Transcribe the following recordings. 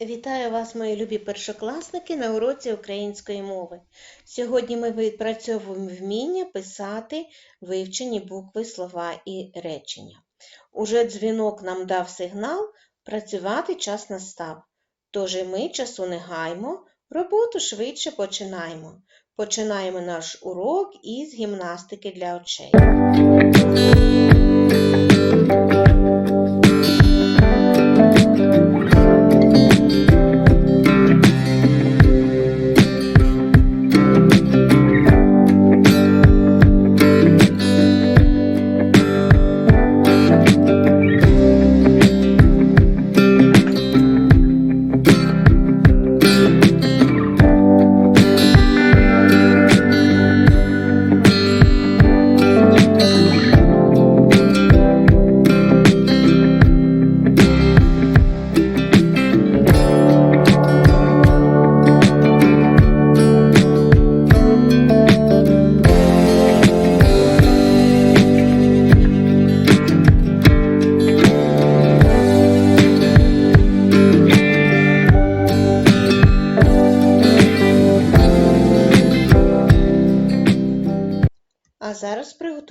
Вітаю вас, мої любі першокласники, на уроці української мови. Сьогодні ми відпрацьовуємо вміння писати вивчені букви, слова і речення. Уже дзвінок нам дав сигнал, працювати час настав. Тож і ми часу не гаймо, роботу швидше починаємо. Починаємо наш урок із гімнастики для очей.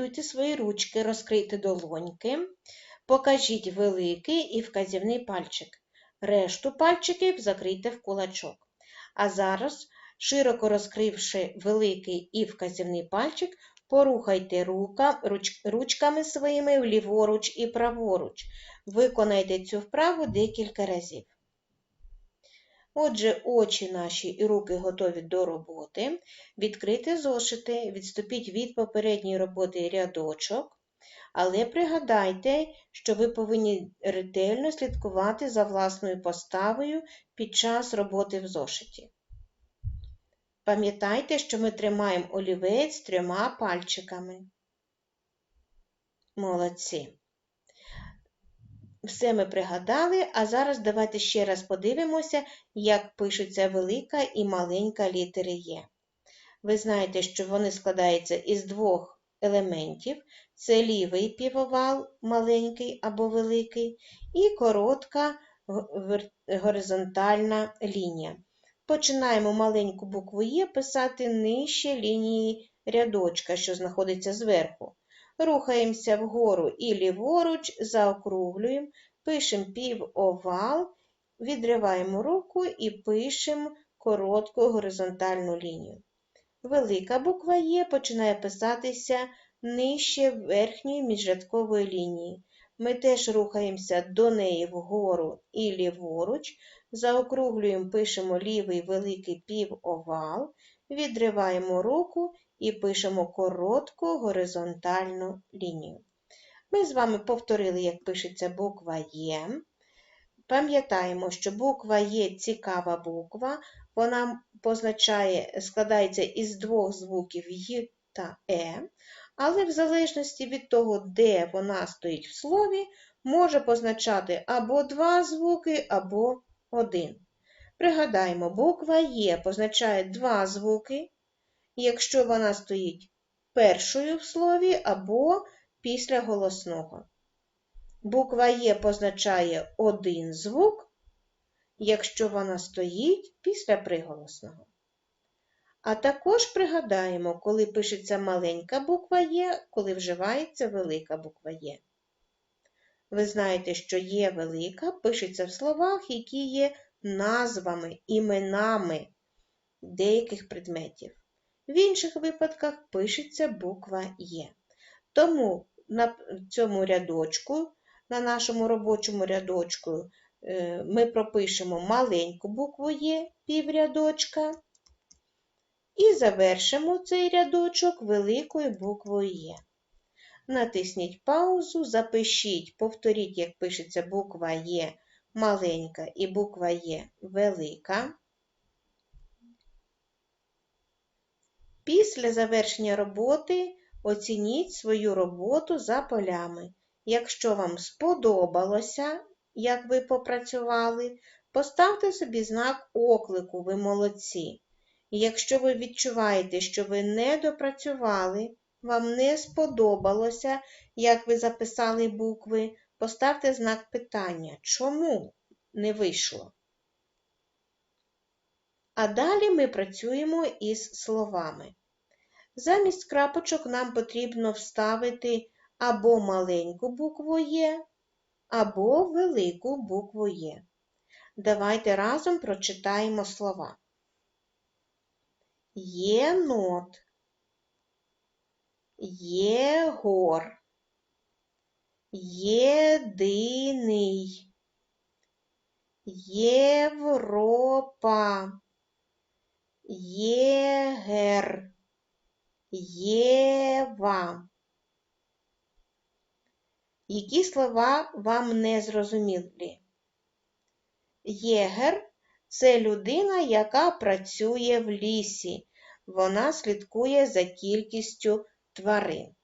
Приготуйте свої ручки, розкрийте долоньки, покажіть великий і вказівний пальчик. Решту пальчиків закрийте в кулачок. А зараз, широко розкривши великий і вказівний пальчик, порухайте рука, руч, ручками своїми вліворуч і праворуч. Виконайте цю вправу декілька разів. Отже, очі наші і руки готові до роботи. Відкрийте зошити, відступіть від попередньої роботи рядочок, але пригадайте, що ви повинні ретельно слідкувати за власною поставою під час роботи в зошиті. Пам'ятайте, що ми тримаємо олівець трьома пальчиками. Молодці. Все ми пригадали, а зараз давайте ще раз подивимося, як пишуться велика і маленька літери Є. Ви знаєте, що вони складаються із двох елементів: це лівий півовал, маленький або великий, і коротка горизонтальна лінія. Починаємо маленьку букву Є писати нижче лінії рядочка, що знаходиться зверху. Рухаємося вгору і ліворуч, заокруглюємо, пишемо півовал, відриваємо руку і пишемо коротку горизонтальну лінію. Велика буква Є починає писатися нижче верхньої міжрядкової лінії. Ми теж рухаємося до неї вгору і ліворуч, заокруглюємо, пишемо лівий великий півовал, відриваємо руку і пишемо коротку горизонтальну лінію. Ми з вами повторили, як пишеться буква Є. Пам'ятаємо, що буква Є цікава буква, вона позначає, складається із двох звуків Й та Е, але в залежності від того, де вона стоїть в слові, може позначати або два звуки, або один. Пригадаємо, буква Є позначає два звуки, якщо вона стоїть першою в слові або після голосного. Буква Є позначає один звук, якщо вона стоїть після приголосного. А також пригадаємо, коли пишеться маленька буква Є, коли вживається велика буква Є. Ви знаєте, що є велика пишеться в словах, які є назвами, іменами деяких предметів. В інших випадках пишеться буква Є. Тому на цьому рядочку, на нашому робочому рядочку, е, ми пропишемо маленьку букву Є піврядочка і завершимо цей рядочок великою буквою Є. Натисніть паузу, запишіть, повторіть, як пишеться буква Є маленька і буква Є велика. Після завершення роботи оцініть свою роботу за полями. Якщо вам сподобалося, як ви попрацювали, поставте собі знак оклику, ви молодці. Якщо ви відчуваєте, що ви не допрацювали, вам не сподобалося, як ви записали букви, поставте знак питання. Чому не вийшло? А далі ми працюємо із словами. Замість крапочок нам потрібно вставити або маленьку букву Є, або велику букву Є. Давайте разом прочитаємо слова. Єнот, Єгор, Єдиний, Європа, Єгер, Єва. Які слова вам не зрозумілі? Єгер це людина, яка працює в лісі. Вона слідкує за кількістю тварин.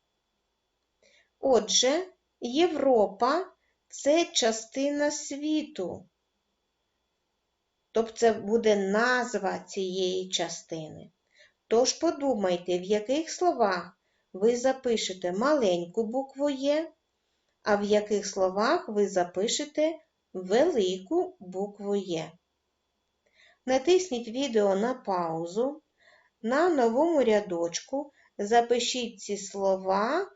Отже, Європа це частина світу. Тобто це буде назва цієї частини. Тож подумайте, в яких словах ви запишете маленьку букву Є, а в яких словах ви запишете велику букву Є. Натисніть відео на паузу. На новому рядочку запишіть ці слова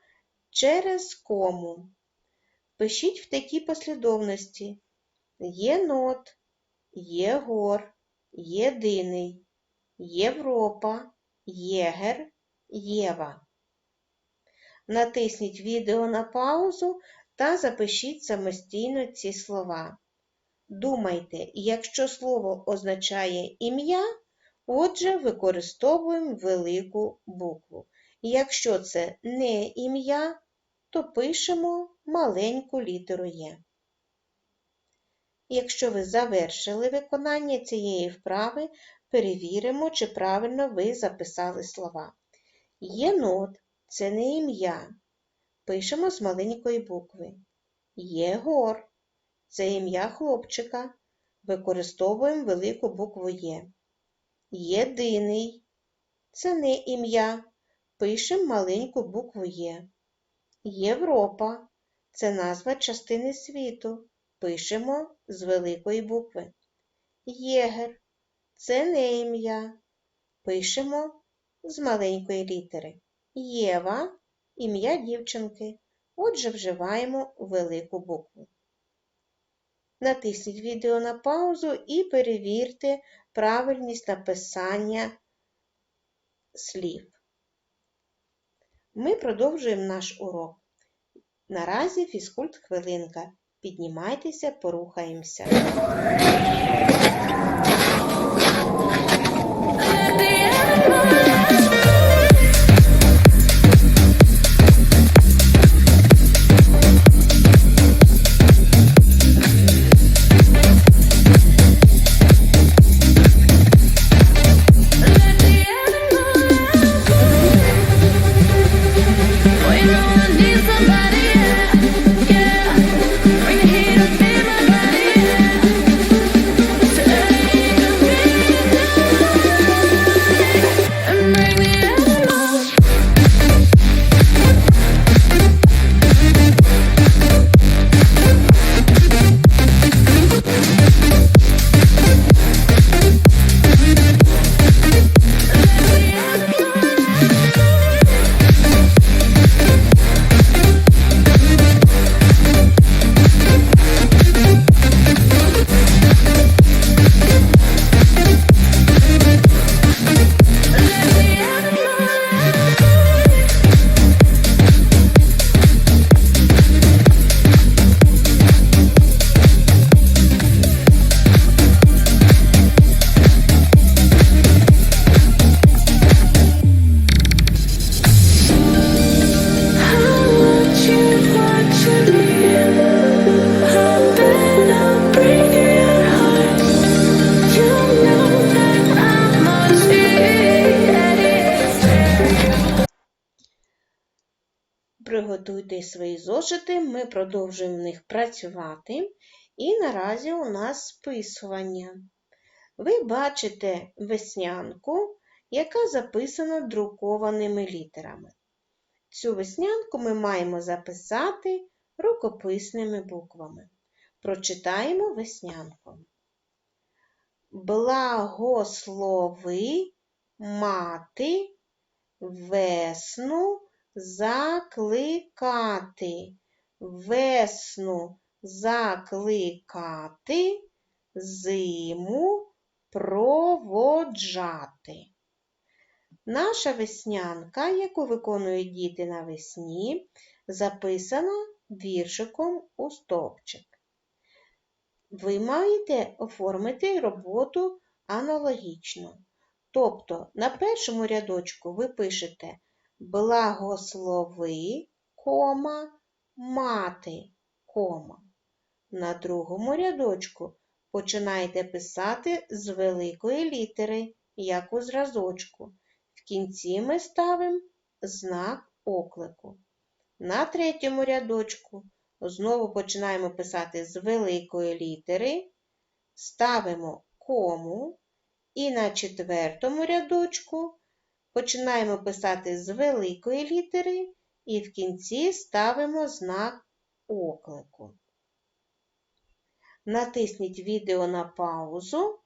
через кому. Пишіть в такій послідовності: єнот, єгор, єдиний, Європа, єгер, Єва. Натисніть відео на паузу та запишіть самостійно ці слова. Думайте, якщо слово означає ім'я, отже, використовуємо велику букву. Якщо це не ім'я, то пишемо маленьку літеру Є. Якщо ви завершили виконання цієї вправи, перевіримо, чи правильно ви записали слова. Єнот це не ім'я. Пишемо з маленької букви. Єгор це ім'я хлопчика. Використовуємо велику букву Є. Єдиний це не ім'я. Пишемо маленьку букву Є. Європа це назва частини світу. Пишемо з великої букви. Єгер це не ім'я. Пишемо з маленької літери. Єва ім'я дівчинки. Отже, вживаємо велику букву. Натисніть відео на паузу і перевірте правильність написання слів. Ми продовжуємо наш урок. Наразі фізкульт хвилинка. Піднімайтеся, порухаємося. Приготуйте свої зошити, ми продовжуємо в них працювати. І наразі у нас списування. Ви бачите веснянку, яка записана друкованими літерами. Цю веснянку ми маємо записати рукописними буквами. Прочитаємо веснянку. Благослови мати весну закликати. Весну закликати, зиму проводжати. Наша веснянка, яку виконують діти навесні, записана віршиком у стовпчик. Ви маєте оформити роботу аналогічно. Тобто на першому рядочку ви пишете благослови, кома, мати, кома. На другому рядочку починаєте писати з великої літери, як у зразочку. В кінці ми ставимо знак оклику. На третьому рядочку знову починаємо писати з великої літери, ставимо кому, і на четвертому рядочку починаємо писати з великої літери і в кінці ставимо знак оклику. Натисніть відео на паузу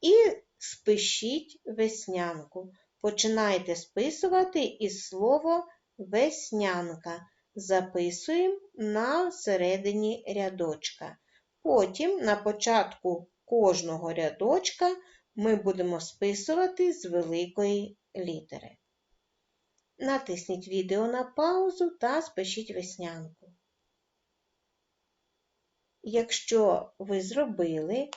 і спишіть веснянку. Починайте списувати із слова веснянка. Записуємо на середині рядочка. Потім на початку кожного рядочка ми будемо списувати з великої літери. Натисніть відео на паузу та спишіть веснянку. Якщо ви зробили,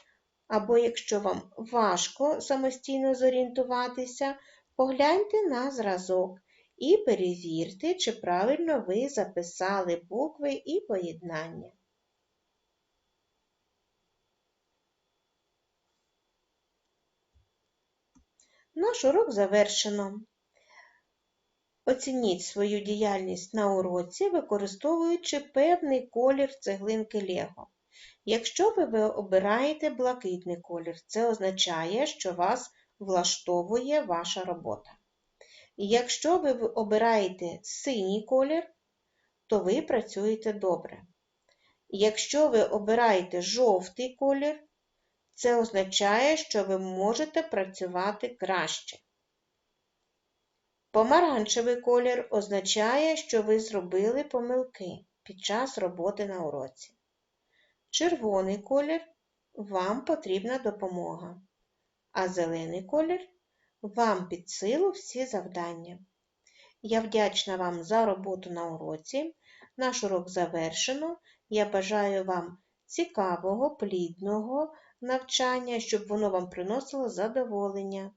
або якщо вам важко самостійно зорієнтуватися, погляньте на зразок і перевірте, чи правильно ви записали букви і поєднання. Наш урок завершено. Оцініть свою діяльність на уроці, використовуючи певний колір цеглинки Лего. Якщо ви обираєте блакитний колір, це означає, що вас влаштовує ваша робота. Якщо ви обираєте синій колір, то ви працюєте добре. Якщо ви обираєте жовтий колір, це означає, що ви можете працювати краще. Помаранчевий колір означає, що ви зробили помилки під час роботи на уроці. Червоний колір вам потрібна допомога, а зелений колір вам під силу всі завдання. Я вдячна вам за роботу на уроці. Наш урок завершено. Я бажаю вам цікавого, плідного навчання, щоб воно вам приносило задоволення.